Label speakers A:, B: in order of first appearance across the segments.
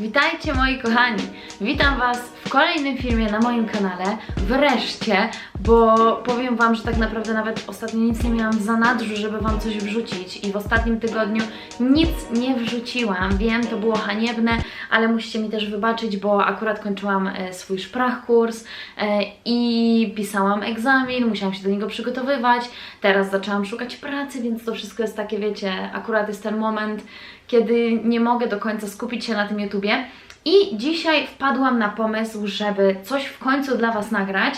A: Witajcie moi kochani! Witam Was w kolejnym filmie na moim kanale. Wreszcie, bo powiem Wam, że tak naprawdę nawet ostatnio nic nie miałam w zanadrzu, żeby Wam coś wrzucić i w ostatnim tygodniu nic nie wrzuciłam. Wiem, to było haniebne, ale musicie mi też wybaczyć, bo akurat kończyłam e, swój szprachkurs e, i pisałam egzamin, musiałam się do niego przygotowywać. Teraz zaczęłam szukać pracy, więc to wszystko jest takie, wiecie, akurat jest ten moment, kiedy nie mogę do końca skupić się na tym YouTubie. I dzisiaj wpadłam na pomysł, żeby coś w końcu dla Was nagrać.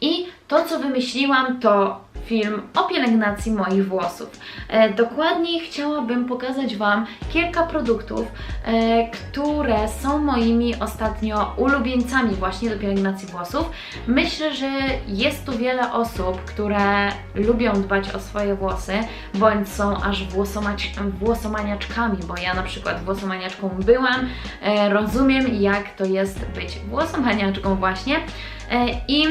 A: I to, co wymyśliłam, to film o pielęgnacji moich włosów. E, dokładniej chciałabym pokazać Wam kilka produktów, e, które są moimi ostatnio ulubieńcami właśnie do pielęgnacji włosów. Myślę, że jest tu wiele osób, które lubią dbać o swoje włosy, bądź są aż włosomać, włosomaniaczkami, bo ja na przykład włosomaniaczką byłam, e, rozumiem jak to jest być włosomaniaczką właśnie i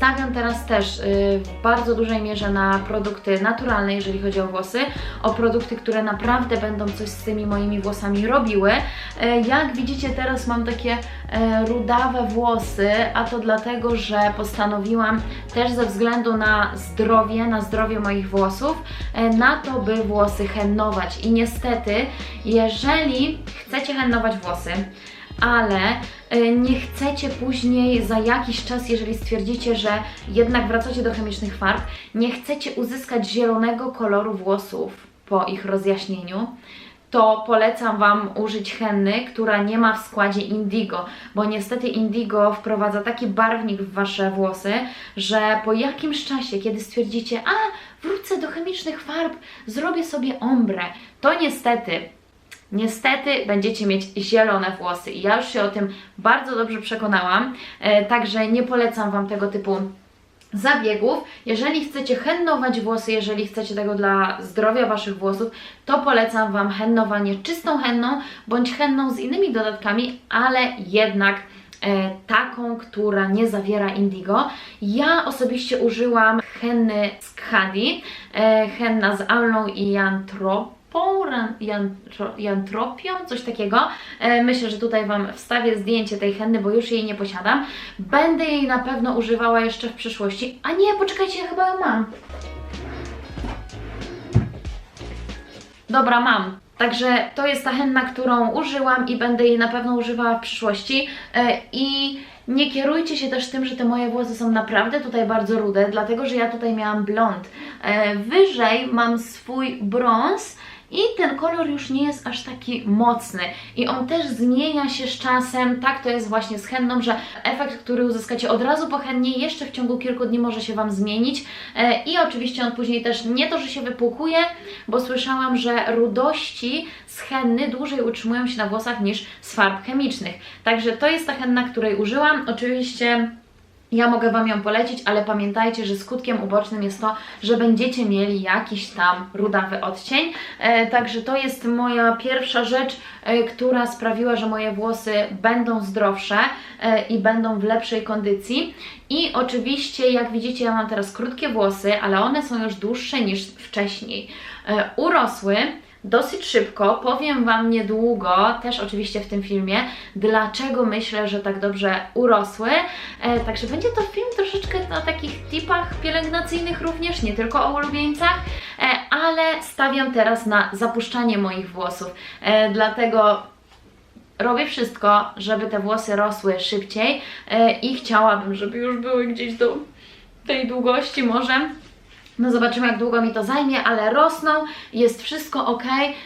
A: Stawiam teraz też y, w bardzo dużej mierze na produkty naturalne, jeżeli chodzi o włosy, o produkty, które naprawdę będą coś z tymi moimi włosami robiły. E, Jak widzicie, teraz mam takie e, rudawe włosy, a to dlatego, że postanowiłam też ze względu na zdrowie, na zdrowie moich włosów, na to, by włosy hennować. I niestety, jeżeli chcecie hennować włosy, ale y, nie chcecie później za jakiś czas, jeżeli stwierdzicie, że jednak wracacie do chemicznych farb, nie chcecie uzyskać zielonego koloru włosów po ich rozjaśnieniu, to polecam Wam użyć henny, która nie ma w składzie indigo, bo niestety indigo wprowadza taki barwnik w Wasze włosy, że po jakimś czasie, kiedy stwierdzicie, a wrócę do chemicznych farb, zrobię sobie ombre, to niestety Niestety będziecie mieć zielone włosy i ja już się o tym bardzo dobrze przekonałam, e, także nie polecam Wam tego typu zabiegów. Jeżeli chcecie hennować włosy, jeżeli chcecie tego dla zdrowia Waszych włosów, to polecam Wam hennowanie czystą henną bądź henną z innymi dodatkami, ale jednak e, taką, która nie zawiera indigo. Ja osobiście użyłam henny z Khadi, e, henna z Aulą i jantro, jantropią, coś takiego. E, myślę, że tutaj Wam wstawię zdjęcie tej henny, bo już jej nie posiadam. Będę jej na pewno używała jeszcze w przyszłości. A nie, poczekajcie, ja chyba ją mam. Dobra, mam. Także to jest ta henna, którą użyłam i będę jej na pewno używała w przyszłości. E, I nie kierujcie się też tym, że te moje włosy są naprawdę tutaj bardzo rude, dlatego że ja tutaj miałam blond. E, Wyżej mam swój brąz i ten kolor już nie jest aż taki mocny i on też zmienia się z czasem, tak to jest właśnie z henną, że efekt, który uzyskacie od razu po hennie, jeszcze w ciągu kilku dni może się Wam zmienić E, i oczywiście on później też nie to, że się wypłukuje, bo słyszałam, że rudości z henny dłużej utrzymują się na włosach niż z farb chemicznych. Także to jest ta henna, której użyłam. Oczywiście ja mogę Wam ją polecić, ale pamiętajcie, że skutkiem ubocznym jest to, że będziecie mieli jakiś tam rudawy odcień. E, także to jest moja pierwsza rzecz, e, która sprawiła, że moje włosy będą zdrowsze e, i będą w lepszej kondycji. I oczywiście, jak widzicie, ja mam teraz krótkie włosy, ale one są już dłuższe niż wcześniej. E, urosły dosyć szybko. Powiem Wam niedługo, też oczywiście w tym filmie, dlaczego myślę, że tak dobrze urosły. E, także będzie to film troszeczkę o takich tipach pielęgnacyjnych również, nie tylko o ulubieńcach, e, ale stawiam teraz na zapuszczanie moich włosów. E, dlatego robię wszystko, żeby te włosy rosły szybciej e, i chciałabym, żeby już były gdzieś do tej długości może. No zobaczymy jak długo mi to zajmie, ale rosną, jest wszystko ok.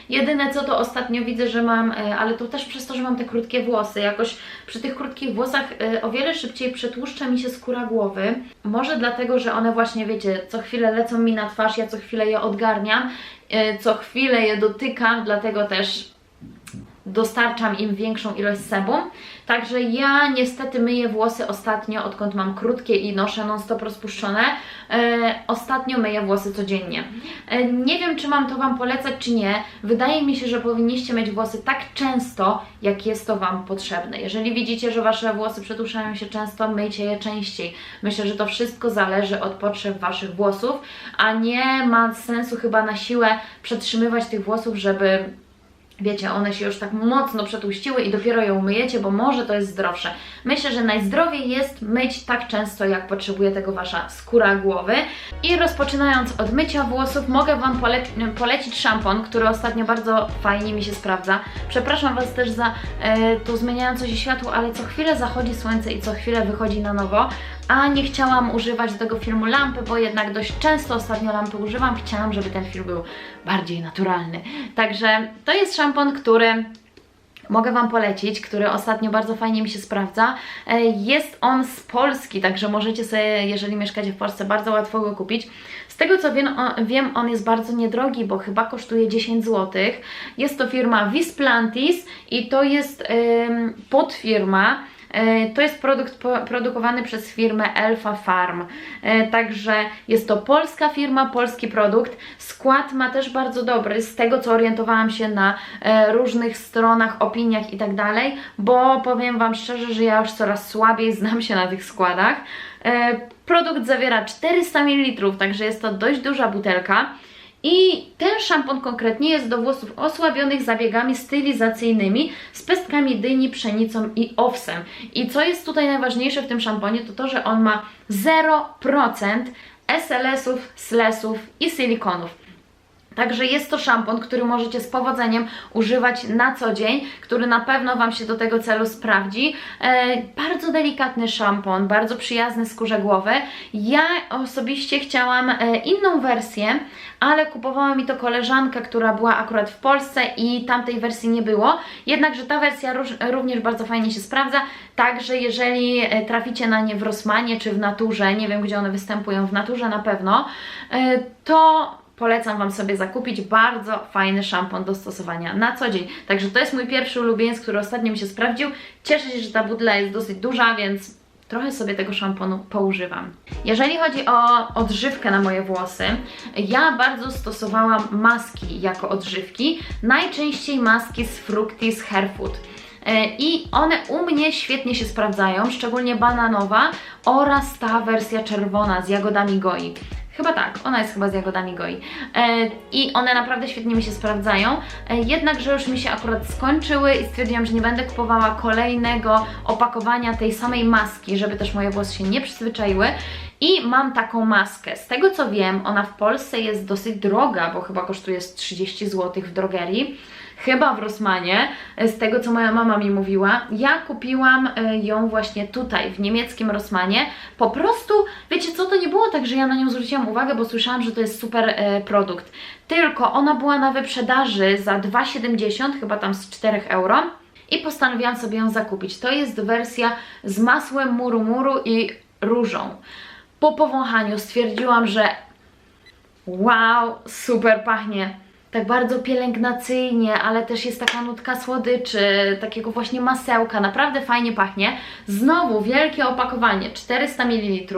A: Jedyne co to ostatnio widzę, że mam, e, ale to też przez to, że mam te krótkie włosy, jakoś przy tych krótkich włosach e, o wiele szybciej przetłuszcza mi się skóra głowy. Może dlatego, że one właśnie, wiecie, co chwilę lecą mi na twarz, ja co chwilę je odgarniam, e, co chwilę je dotykam, dlatego też dostarczam im większą ilość sebum. Także ja niestety myję włosy ostatnio, odkąd mam krótkie i noszę non-stop rozpuszczone. E, ostatnio myję włosy codziennie. E, nie wiem, czy mam to Wam polecać, czy nie. Wydaje mi się, że powinniście mieć włosy tak często, jak jest to Wam potrzebne. Jeżeli widzicie, że Wasze włosy przetłuszczają się często, myjcie je częściej. Myślę, że to wszystko zależy od potrzeb Waszych włosów, a nie ma sensu chyba na siłę przetrzymywać tych włosów, żeby Wiecie, one się już tak mocno przetłuściły i dopiero ją myjecie, bo może to jest zdrowsze. Myślę, że najzdrowiej jest myć tak często, jak potrzebuje tego Wasza skóra głowy. I rozpoczynając od mycia włosów, mogę Wam pole polecić szampon, który ostatnio bardzo fajnie mi się sprawdza. Przepraszam Was też za e, to zmieniające się światło, ale co chwilę zachodzi słońce i co chwilę wychodzi na nowo. A nie chciałam używać do tego filmu lampy, bo jednak dość często ostatnio lampy używam. Chciałam, żeby ten film był bardziej naturalny. Także to jest szampon, który mogę Wam polecić, który ostatnio bardzo fajnie mi się sprawdza. E, Jest on z Polski, także możecie sobie, jeżeli mieszkacie w Polsce, bardzo łatwo go kupić. Z tego co wiem, on, jest bardzo niedrogi, bo chyba kosztuje 10 zł. Jest to firma Visplantis i to jest ym, podfirma. E, To jest produkt produkowany przez firmę Elfa Farm. E, Także jest to polska firma, polski produkt. Skład ma też bardzo dobry, z tego co orientowałam się na e, różnych stronach, opiniach i tak dalej, bo powiem Wam szczerze, że ja już coraz słabiej znam się na tych składach. Produkt zawiera 400 ml, także jest to dość duża butelka. I ten szampon konkretnie jest do włosów osłabionych zabiegami stylizacyjnymi z pestkami dyni, pszenicą i owsem. I co jest tutaj najważniejsze w tym szamponie, to to, że on ma 0% SLS-ów, SLS-ów i silikonów. Także jest to szampon, który możecie z powodzeniem używać na co dzień, który na pewno Wam się do tego celu sprawdzi. E, bardzo delikatny szampon, bardzo przyjazny skórze głowy. Ja osobiście chciałam e, inną wersję, ale kupowała mi to koleżanka, która była akurat w Polsce i tamtej wersji nie było. Jednakże ta wersja również bardzo fajnie się sprawdza. Także jeżeli e, traficie na nie w Rossmanie czy w Naturze, nie wiem gdzie one występują, w Naturze na pewno, e, to polecam Wam sobie zakupić bardzo fajny szampon do stosowania na co dzień. Także to jest mój pierwszy ulubieniec, który ostatnio mi się sprawdził. Cieszę się, że ta budla jest dosyć duża, więc trochę sobie tego szamponu poużywam. Jeżeli chodzi o odżywkę na moje włosy, ja bardzo stosowałam maski jako odżywki, najczęściej maski z Fructis Hairfood. E, I one u mnie świetnie się sprawdzają, szczególnie bananowa oraz ta wersja czerwona z jagodami goi. Chyba tak, ona jest chyba z jagodami goi. E, I one naprawdę świetnie mi się sprawdzają. E, jednakże już mi się akurat skończyły i stwierdziłam, że nie będę kupowała kolejnego opakowania tej samej maski, żeby też moje włosy się nie przyzwyczaiły. I mam taką maskę. Z tego co wiem, ona w Polsce jest dosyć droga, bo chyba kosztuje z 30 zł w drogerii chyba w Rossmanie, z tego co moja mama mi mówiła. Ja kupiłam e, ją właśnie tutaj, w niemieckim Rossmanie. Po prostu, wiecie co, to nie było tak, że ja na nią zwróciłam uwagę, bo słyszałam, że to jest super e, produkt. Tylko ona była na wyprzedaży za 2,70, chyba tam z 4 euro. I postanowiłam sobie ją zakupić. To jest wersja z masłem muru muru i różą. Po powąchaniu stwierdziłam, że wow, super pachnie tak bardzo pielęgnacyjnie, ale też jest taka nutka słodyczy, takiego właśnie masełka, naprawdę fajnie pachnie. Znowu wielkie opakowanie, 400 ml,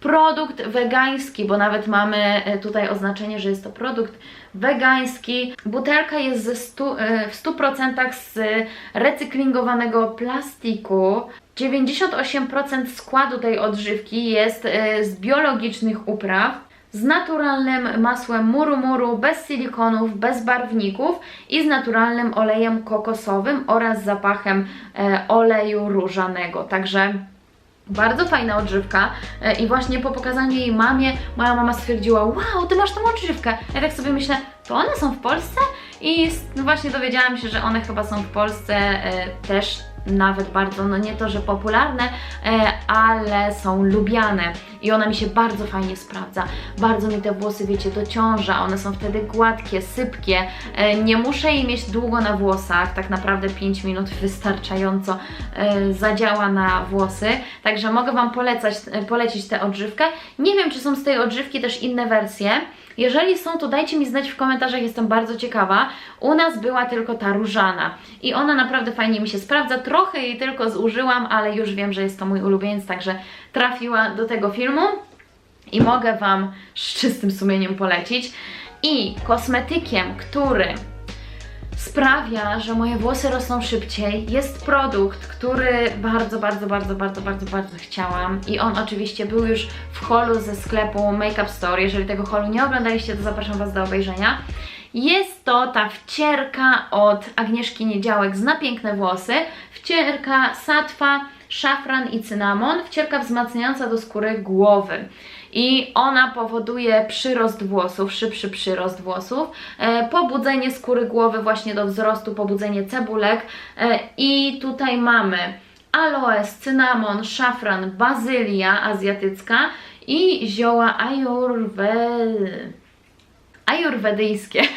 A: produkt wegański, bo nawet mamy e, tutaj oznaczenie, że jest to produkt wegański. Butelka jest ze e, w 100% z recyklingowanego plastiku. 98% składu tej odżywki jest e, z biologicznych upraw z naturalnym masłem muru muru, bez silikonów, bez barwników i z naturalnym olejem kokosowym oraz zapachem e, oleju różanego. Także bardzo fajna odżywka e, i właśnie po pokazaniu jej mamie, moja mama stwierdziła, wow, ty masz tą odżywkę. Ja tak sobie myślę, to one są w Polsce? I właśnie dowiedziałam się, że one chyba są w Polsce e, też nawet bardzo, no nie to, że popularne, e, ale są lubiane i ona mi się bardzo fajnie sprawdza. Bardzo mi te włosy, wiecie, dociąża, one są wtedy gładkie, sypkie. E, nie muszę jej mieć długo na włosach, tak naprawdę 5 minut wystarczająco e, zadziała na włosy, także mogę Wam polecać, polecić tę odżywkę. Nie wiem, czy są z tej odżywki też inne wersje. Jeżeli są, to dajcie mi znać w komentarzach, jestem bardzo ciekawa. U nas była tylko ta różana i ona naprawdę fajnie mi się sprawdza. Trochę jej tylko zużyłam, ale już wiem, że jest to mój ulubieniec, także trafiła do tego filmu i mogę Wam z czystym sumieniem polecić. I kosmetykiem, który sprawia, że moje włosy rosną szybciej. Jest produkt, który bardzo, bardzo, bardzo, bardzo, bardzo, bardzo chciałam i on oczywiście był już w holu ze sklepu Makeup Store. Jeżeli tego holu nie oglądaliście, to zapraszam Was do obejrzenia. Jest to ta wcierka od Agnieszki Niedziałek z Na Piękne Włosy. Wcierka satwa, szafran i cynamon. Wcierka wzmacniająca do skóry głowy. I ona powoduje przyrost włosów, szybszy przyrost włosów, e, pobudzenie skóry głowy właśnie do wzrostu, pobudzenie cebulek. E, I tutaj mamy aloes, cynamon, szafran, bazylia azjatycka i zioła ajurwedy ajurwedyjskie.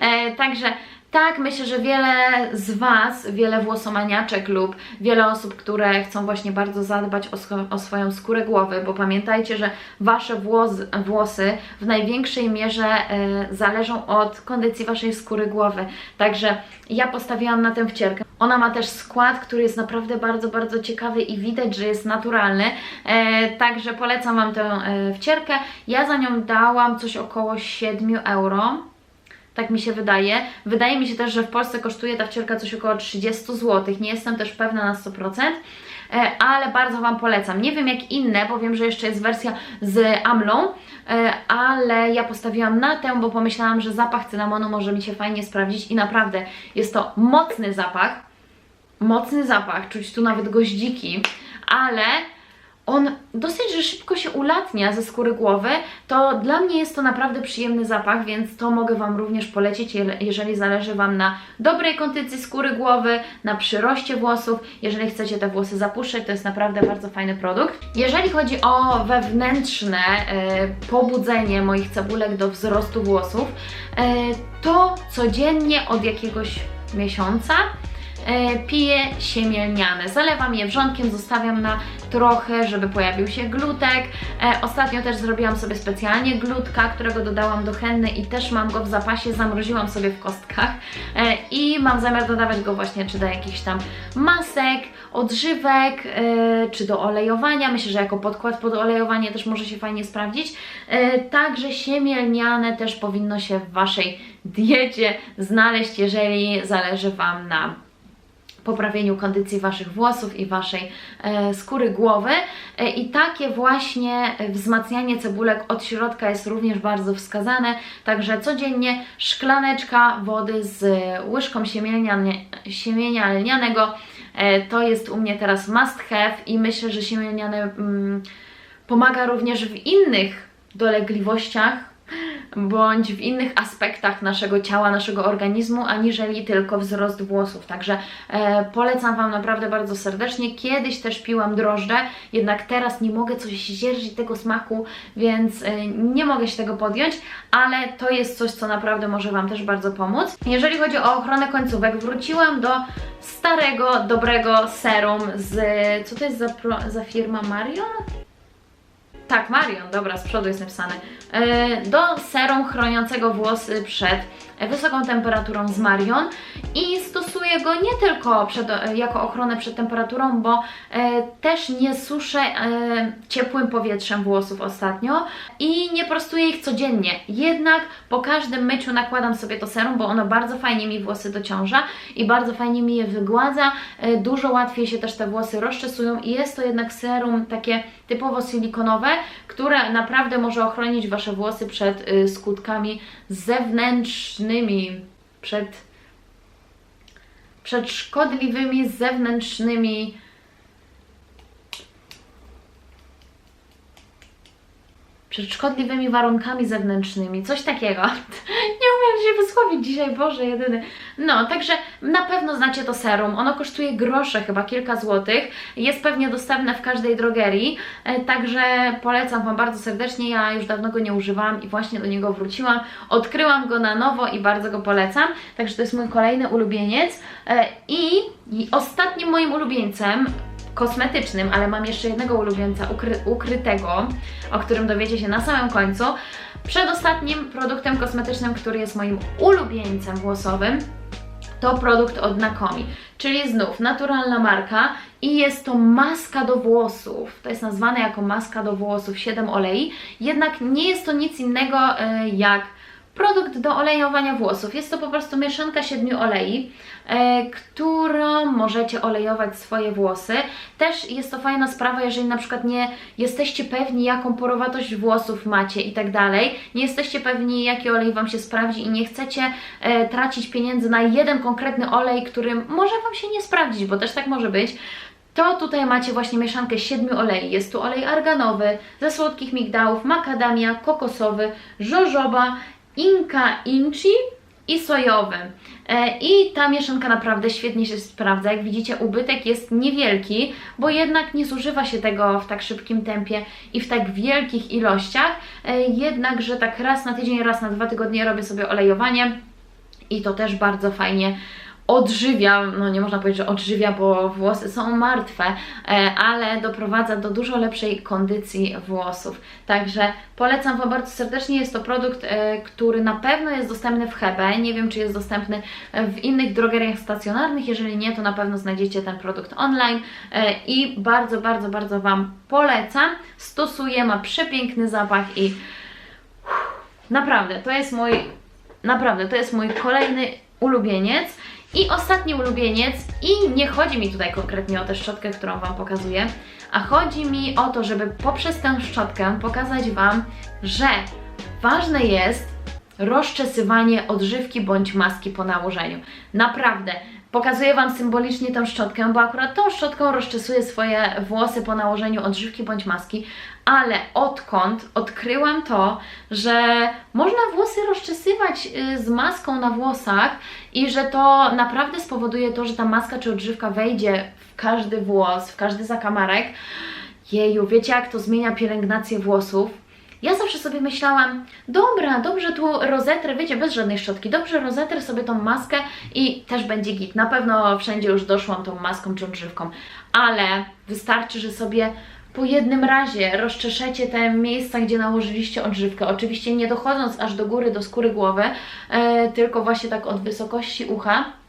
A: E, Także tak, myślę, że wiele z Was, wiele włosomaniaczek lub wiele osób, które chcą właśnie bardzo zadbać o, swo- o swoją skórę głowy, bo pamiętajcie, że Wasze włos, włosy w największej mierze e, zależą od kondycji Waszej skóry głowy. Także ja postawiłam na tę wcierkę. Ona ma też skład, który jest naprawdę bardzo, bardzo ciekawy i widać, że jest naturalny. E, także polecam Wam tę e, wcierkę. Ja za nią dałam coś około 7 euro. Tak mi się wydaje. Wydaje mi się też, że w Polsce kosztuje ta wcierka coś około 30 zł. Nie jestem też pewna na 100%, e, ale bardzo Wam polecam. Nie wiem jak inne, bo wiem, że jeszcze jest wersja z amlą, e, ale ja postawiłam na tę, bo pomyślałam, że zapach cynamonu może mi się fajnie sprawdzić i naprawdę jest to mocny zapach. Mocny zapach, czuć tu nawet goździki, ale on dosyć, że szybko się ulatnia ze skóry głowy, to dla mnie jest to naprawdę przyjemny zapach, więc to mogę Wam również polecić, je- jeżeli zależy Wam na dobrej kondycji skóry głowy, na przyroście włosów, jeżeli chcecie te włosy zapuszczać, to jest naprawdę bardzo fajny produkt. Jeżeli chodzi o wewnętrzne e, pobudzenie moich cebulek do wzrostu włosów, e, to codziennie od jakiegoś miesiąca piję siemię lniane. Zalewam je wrzątkiem, zostawiam na trochę, żeby pojawił się glutek. E, ostatnio też zrobiłam sobie specjalnie glutka, którego dodałam do henny i też mam go w zapasie, zamroziłam sobie w kostkach e, i mam zamiar dodawać go właśnie czy do jakichś tam masek, odżywek, e, czy do olejowania. Myślę, że jako podkład pod olejowanie też może się fajnie sprawdzić. E, także siemię lniane też powinno się w Waszej diecie znaleźć, jeżeli zależy Wam na poprawieniu kondycji Waszych włosów i Waszej e, skóry głowy. E, I takie właśnie wzmacnianie cebulek od środka jest również bardzo wskazane. Także codziennie szklaneczka wody z łyżką siemienia, siemienia lnianego. E, to jest u mnie teraz must have i myślę, że siemię mm, pomaga również w innych dolegliwościach bądź w innych aspektach naszego ciała, naszego organizmu, aniżeli tylko wzrost włosów. Także e, polecam Wam naprawdę bardzo serdecznie. Kiedyś też piłam drożdże, jednak teraz nie mogę coś zdzierżyć tego smaku, więc e, nie mogę się tego podjąć, ale to jest coś, co naprawdę może Wam też bardzo pomóc. Jeżeli chodzi o ochronę końcówek, wróciłam do starego, dobrego serum z... co to jest za, za firma Marion? Tak, Marion, dobra, z przodu jest napisane. E, Do serum chroniącego włosy przed wysoką temperaturą z Marion i stosuję go nie tylko przed, jako ochronę przed temperaturą, bo e, też nie suszę e, ciepłym powietrzem włosów ostatnio i nie prostuję ich codziennie. Jednak po każdym myciu nakładam sobie to serum, bo ono bardzo fajnie mi włosy dociąża i bardzo fajnie mi je wygładza. E, dużo łatwiej się też te włosy rozczesują i jest to jednak serum takie typowo silikonowe, które naprawdę może ochronić Wasze włosy przed y, skutkami zewnętrznymi, przed, przed szkodliwymi zewnętrznymi przed szkodliwymi warunkami zewnętrznymi, coś takiego. Się wysłowić dzisiaj, Boże, jedyny. No, także na pewno znacie to serum. Ono kosztuje grosze, chyba kilka złotych. Jest pewnie dostępne w każdej drogerii, e, także polecam Wam bardzo serdecznie. Ja już dawno go nie używałam i właśnie do niego wróciłam. Odkryłam go na nowo i bardzo go polecam. Także to jest mój kolejny ulubieniec. E, I, i ostatnim moim ulubieńcem kosmetycznym, ale mam jeszcze jednego ulubieńca ukry ukrytego, o którym dowiecie się na samym końcu. Przedostatnim produktem kosmetycznym, który jest moim ulubieńcem włosowym, to produkt od Nakomi, czyli znów naturalna marka i jest to maska do włosów. To jest nazwane jako maska do włosów 7 olei, jednak nie jest to nic innego e, jak produkt do olejowania włosów. Jest to po prostu mieszanka siedmiu olei, e, którą możecie olejować swoje włosy. Też jest to fajna sprawa, jeżeli na przykład nie jesteście pewni, jaką porowatość włosów macie i tak dalej, nie jesteście pewni, jaki olej Wam się sprawdzi i nie chcecie e, tracić pieniędzy na jeden konkretny olej, który może Wam się nie sprawdzić, bo też tak może być, to tutaj macie właśnie mieszankę siedmiu olei. Jest tu olej arganowy, ze słodkich migdałów, makadamia, kokosowy, żożoba, inka inchi i sojowy. E, I ta mieszanka naprawdę świetnie się sprawdza. Jak widzicie, ubytek jest niewielki, bo jednak nie zużywa się tego w tak szybkim tempie i w tak wielkich ilościach. E, Jednakże tak raz na tydzień, raz na dwa tygodnie robię sobie olejowanie i to też bardzo fajnie odżywia, no nie można powiedzieć, że odżywia, bo włosy są martwe, e, ale doprowadza do dużo lepszej kondycji włosów. Także polecam Wam bardzo serdecznie. Jest to produkt, e, który na pewno jest dostępny w Hebe. Nie wiem, czy jest dostępny w innych drogeriach stacjonarnych. Jeżeli nie, to na pewno znajdziecie ten produkt online e, i bardzo, bardzo, bardzo Wam polecam. Stosuję, ma przepiękny zapach i naprawdę, to jest mój, naprawdę, to jest mój kolejny ulubieniec. I ostatni ulubieniec, i nie chodzi mi tutaj konkretnie o tę szczotkę, którą Wam pokazuję, a chodzi mi o to, żeby poprzez tę szczotkę pokazać Wam, że ważne jest rozczesywanie odżywki bądź maski po nałożeniu. Naprawdę, pokazuję Wam symbolicznie tę szczotkę, bo akurat tą szczotką rozczesuję swoje włosy po nałożeniu odżywki bądź maski, ale odkąd odkryłam to, że można włosy rozczesywać y, z maską na włosach i że to naprawdę spowoduje to, że ta maska czy odżywka wejdzie w każdy włos, w każdy zakamarek. Jeju, wiecie jak to zmienia pielęgnację włosów? Ja zawsze sobie myślałam, dobra, dobrze tu rozetrę, wiecie, bez żadnej szczotki, dobrze rozetrę sobie tą maskę i też będzie git. Na pewno wszędzie już doszłam tą maską czy odżywką, ale wystarczy, że sobie po jednym razie rozczeszecie te miejsca, gdzie nałożyliście odżywkę. Oczywiście nie dochodząc aż do góry, do skóry głowy, e, tylko właśnie tak od wysokości ucha.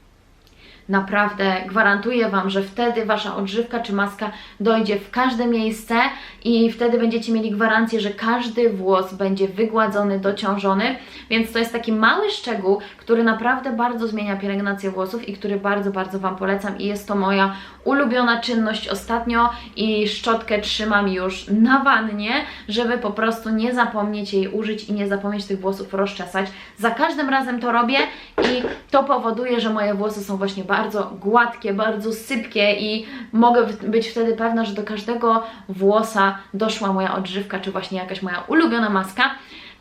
A: Naprawdę gwarantuję Wam, że wtedy Wasza odżywka czy maska dojdzie w każde miejsce i wtedy będziecie mieli gwarancję, że każdy włos będzie wygładzony, dociążony, więc to jest taki mały szczegół, który naprawdę bardzo zmienia pielęgnację włosów i który bardzo, bardzo Wam polecam i jest to moja ulubiona czynność ostatnio i szczotkę trzymam już na wannie, żeby po prostu nie zapomnieć jej użyć i nie zapomnieć tych włosów rozczesać. Za każdym razem to robię i to powoduje, że moje włosy są właśnie bardzo gładkie, bardzo sypkie i mogę być wtedy pewna, że do każdego włosa doszła moja odżywka, czy właśnie jakaś moja ulubiona maska.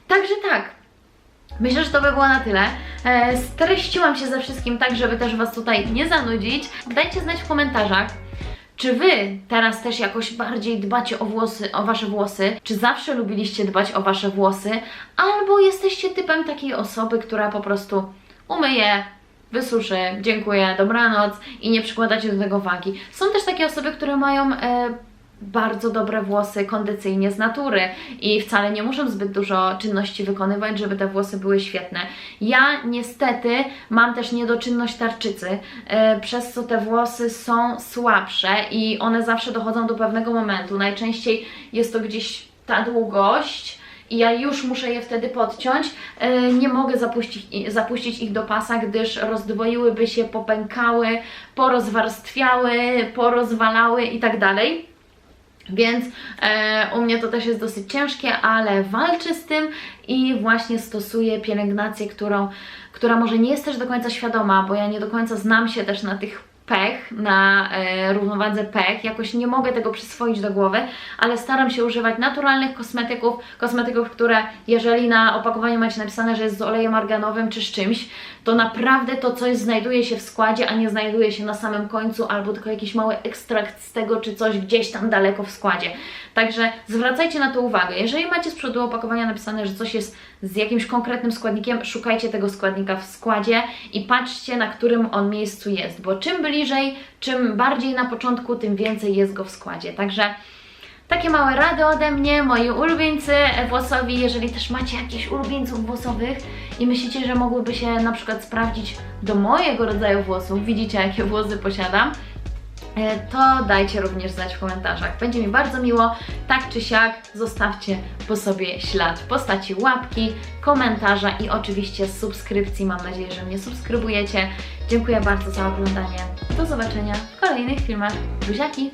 A: Także tak, Myślę, że to by było na tyle. E, streściłam się ze wszystkim tak, żeby też Was tutaj nie zanudzić. Dajcie znać w komentarzach, czy Wy teraz też jakoś bardziej dbacie o włosy, o Wasze włosy? Czy zawsze lubiliście dbać o Wasze włosy? Albo jesteście typem takiej osoby, która po prostu umyje, wysuszy, dziękuję, dobranoc i nie przykładacie do tego wagi. Są też takie osoby, które mają... E, bardzo dobre włosy kondycyjnie z natury i wcale nie muszą zbyt dużo czynności wykonywać, żeby te włosy były świetne. Ja niestety mam też niedoczynność tarczycy, yy, przez co te włosy są słabsze i one zawsze dochodzą do pewnego momentu. Najczęściej jest to gdzieś ta długość, i ja już muszę je wtedy podciąć. Yy, nie mogę zapuścić, zapuścić ich do pasa, gdyż rozdwoiłyby się, popękały, porozwarstwiały, porozwalały i tak dalej. Więc e, u mnie to też jest dosyć ciężkie, ale walczę z tym i właśnie stosuję pielęgnację, którą, która może nie jest też do końca świadoma, bo ja nie do końca znam się też na tych pech, na e, równowadze pech. Jakoś nie mogę tego przyswoić do głowy, ale staram się używać naturalnych kosmetyków, kosmetyków, które jeżeli na opakowaniu macie napisane, że jest z olejem arganowym czy z czymś, to naprawdę to coś znajduje się w składzie, a nie znajduje się na samym końcu albo tylko jakiś mały ekstrakt z tego czy coś gdzieś tam daleko w składzie. Także zwracajcie na to uwagę. Jeżeli macie z przodu opakowania napisane, że coś jest z jakimś konkretnym składnikiem, szukajcie tego składnika w składzie i patrzcie, na którym on miejscu jest, bo czym bliżej, czym bardziej na początku, tym więcej jest go w składzie. Także takie małe rady ode mnie, moi ulubieńcy włosowi, jeżeli też macie jakichś ulubieńców włosowych i myślicie, że mogłyby się na przykład sprawdzić do mojego rodzaju włosów, widzicie jakie włosy posiadam, to dajcie również znać w komentarzach. Będzie mi bardzo miło. Tak czy siak, zostawcie po sobie ślad w postaci łapki, komentarza i oczywiście subskrypcji. Mam nadzieję, że mnie subskrybujecie. Dziękuję bardzo za oglądanie. Do zobaczenia w kolejnych filmach. Buziaki!